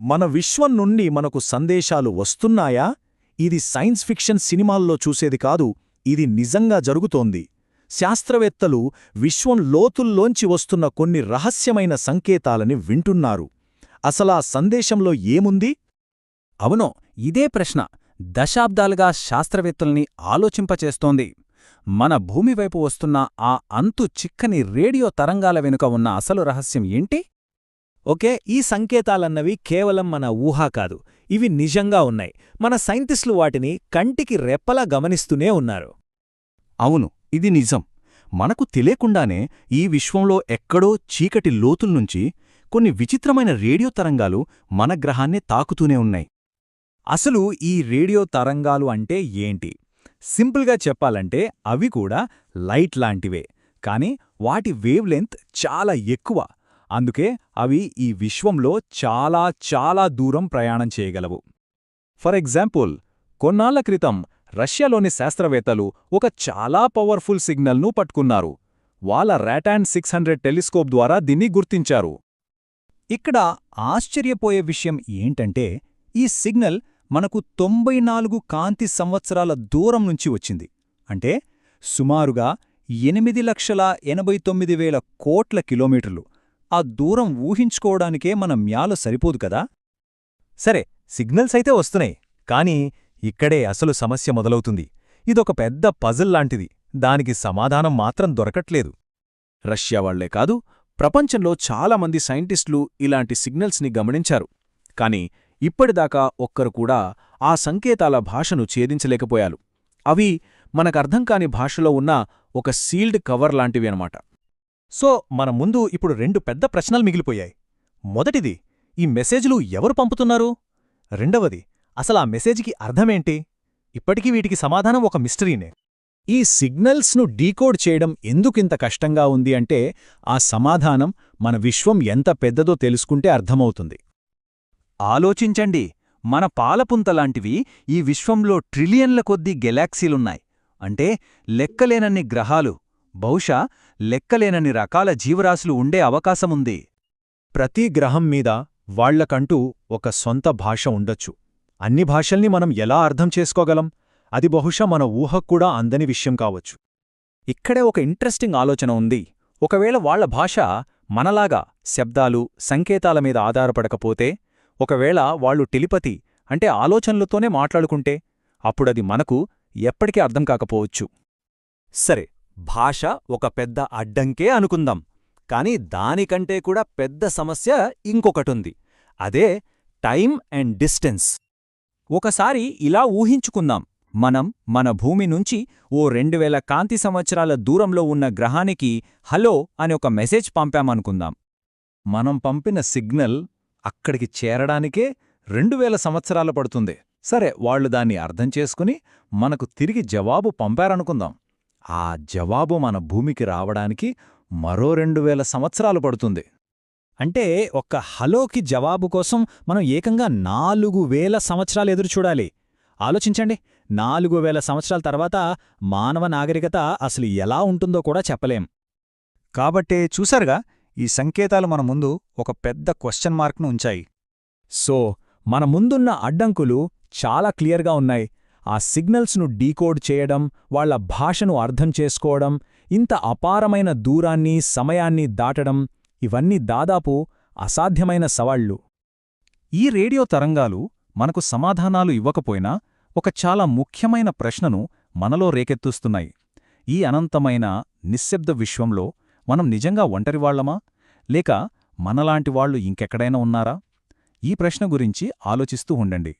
మన విశ్వం నుండి మనకు సందేశాలు వస్తున్నాయా? ఇది సైన్స్ ఫిక్షన్ సినిమాల్లో చూసేది కాదు ఇది నిజంగా జరుగుతోంది. శాస్త్రవేత్తలు విశ్వం లోతుల్లోంచి వస్తున్న కొన్ని రహస్యమైన సంకేతాలని వింటున్నారు. అసలా సందేశంలో ఏముంది? అవునో ఇదే ప్రశ్న. దశాబ్దాలుగా శాస్త్రవేత్తల్ని ఆలోచింపచేస్తోంది. మన భూమివైపు వస్తున్న ఆ అంతు చిక్కని రేడియో తరంగాల వెనుక ఉన్న అసలు రహస్యం ఏంటి? ఓకే? ఈ సంకేతాలన్నవి కేవలం మన ఊహా కాదు. ఇవి నిజంగా ఉన్నాయి. మన సైంటిస్టులు వాటిని కంటికి రెప్పలా గమనిస్తూనే ఉన్నారు. అవును. ఇది నిజం. మనకు తెలియకుండానే ఈ విశ్వంలో ఎక్కడో చీకటి లోతుల్నుంచి కొన్ని విచిత్రమైన రేడియో తరంగాలు మన గ్రహాన్నే తాకుతూనే ఉన్నాయి. అసలు ఈ రేడియో తరంగాలు అంటే ఏంటి? సింపుల్గా చెప్పాలంటే అవి కూడా లైట్ లాంటివే. కాని వాటి వేవ్ లెంత్ చాలా ఎక్కువ. అందుకే అవి ఈ విశ్వంలో చాలా చాలా దూరం ప్రయాణం చేయగలవు. ఫర్ ఎగ్జాంపుల్ కొన్నాళ్ళ క్రితం రష్యాలోని శాస్త్రవేత్తలు ఒక చాలా పవర్ఫుల్ సిగ్నల్ను పట్టుకున్నారు. వాళ్ళ ర్యాటాన్ సిక్స్ హండ్రెడ్ టెలిస్కోప్ ద్వారా దీన్ని గుర్తించారు. ఇక్కడ ఆశ్చర్యపోయే విషయం ఏంటంటే ఈ సిగ్నల్ మనకు తొంభై నాలుగు కాంతి సంవత్సరాల దూరం నుంచి వచ్చింది. అంటే సుమారుగా ఎనిమిది లక్షల ఎనభై తొమ్మిది వేల కోట్ల కిలోమీటర్లు. ఆ దూరం ఊహించుకోవడానికే మన మ్యాలు సరిపోదు కదా? సరే సిగ్నల్స్ అయితే వస్తున్నాయి కానీ ఇక్కడే అసలు సమస్య మొదలవుతుంది. ఇదొక పెద్ద పజిల్ లాంటిది దానికి సమాధానం మాత్రం దొరకట్లేదు. రష్యా వాళ్ళే కాదు ప్రపంచంలో చాలామంది సైంటిస్టులు ఇలాంటి సిగ్నల్స్ని గమనించారు. కాని ఇప్పటిదాకా ఒక్కరు కూడా ఆ సంకేతాల భాషను ఛేదించలేకపోయారు. అవి మనకర్థం కాని భాషలో ఉన్న ఒక సీల్డ్ కవర్ లాంటివి అనమాట సో మన ముందు ఇప్పుడు రెండు పెద్ద ప్రశ్నలు మిగిలిపోయాయి. మొదటిది ఈ మెసేజ్లు ఎవరు పంపుతున్నారు? రెండవది అసలా మెసేజ్కి అర్థమేంటి? ఇప్పటికీ వీటికి సమాధానం ఒక మిస్టరీనే. ఈ సిగ్నల్స్ను డీకోడ్ చేయడం ఎందుకింత కష్టంగా ఉంది అంటే ఆ సమాధానం మన విశ్వం ఎంత పెద్దదో తెలుసుకుంటే అర్థమవుతుంది. ఆలోచించండి మన పాలపుంతలాంటివి ఈ విశ్వంలో ట్రిలియన్ల కొద్దీ గెలాక్సీలున్నాయి. అంటే లెక్కలేనన్ని గ్రహాలు. బహుశా లెక్కలేనని రకాల జీవరాశులు ఉండే అవకాశముంది. ప్రతి గ్రహం మీద వాళ్ళకంటూ ఒక సొంత భాష ఉండొచ్చు. అన్ని భాషల్ని మనం ఎలా అర్థం చేసుకోగలం? అది బహుశా మన ఊహక్కూడా అందని విషయం కావచ్చు. ఇక్కడే ఒక ఇంట్రెస్టింగ్ ఆలోచన ఉంది. ఒకవేళ వాళ్ళ భాష మనలాగా శబ్దాలు సంకేతాల మీద ఆధారపడకపోతే ఒకవేళ వాళ్ళు టెలిపతి అంటే ఆలోచనలతోనే మాట్లాడుకుంటే అప్పుడది మనకు ఎప్పటికీ అర్థం కాకపోవచ్చు. సరే భాష ఒక పెద్ద అడ్డంకే అనుకుందాం కానీ దానికంటే కూడా పెద్ద సమస్య ఇంకొకటుంది. అదే టైం అండ్ డిస్టెన్స్. ఒకసారి ఇలా ఊహించుకుందాం. మనం మన భూమి నుంచి ఓ రెండు వేల కాంతి సంవత్సరాల దూరంలో ఉన్న గ్రహానికి హలో అని ఒక మెసేజ్ పంపామనుకుందాం. మనం పంపిన సిగ్నల్ అక్కడికి చేరడానికే రెండు వేల సంవత్సరాలు పడుతుంది. సరే వాళ్ళు దాన్ని అర్థం చేసుకుని మనకు తిరిగి జవాబు పంపారనుకుందాం. ఆ జవాబు మన భూమికి రావడానికి మరో రెండు వేల సంవత్సరాలు పడుతుంది. అంటే ఒక్క హలోకి జవాబు కోసం మనం ఏకంగా నాలుగు వేల సంవత్సరాలు ఎదురుచూడాలి ఆలోచించండి నాలుగు వేల సంవత్సరాల తర్వాత మానవ నాగరికత అసలు ఎలా ఉంటుందో కూడా చెప్పలేం. కాబట్టే చూసారుగా ఈ సంకేతాలు మన ముందు ఒక పెద్ద క్వశ్చన్ మార్క్ను ఉంచాయి. సో మన ముందున్న అడ్డంకులు చాలా క్లియర్గా ఉన్నాయి. ఆ సిగ్నల్స్ను డీకోడ్ చేయడం వాళ్ళ భాషను అర్థం చేసుకోవడం ఇంత అపారమైన దూరాన్ని సమయాన్ని దాటడం ఇవన్నీ దాదాపు అసాధ్యమైన సవాళ్ళు. ఈ రేడియో తరంగాలు మనకు సమాధానాలు ఇవ్వకపోయినా ఒక చాలా ముఖ్యమైన ప్రశ్నను మనలో రేకెత్తుస్తున్నాయి. ఈ అనంతమైన నిశ్శబ్ద విశ్వంలో మనం నిజంగా ఒంటరివాళ్ళమా లేక మనలాంటివాళ్ళు ఇంకెక్కడైనా ఉన్నారా? ఈ ప్రశ్న గురించి ఆలోచిస్తూ ఉండండి.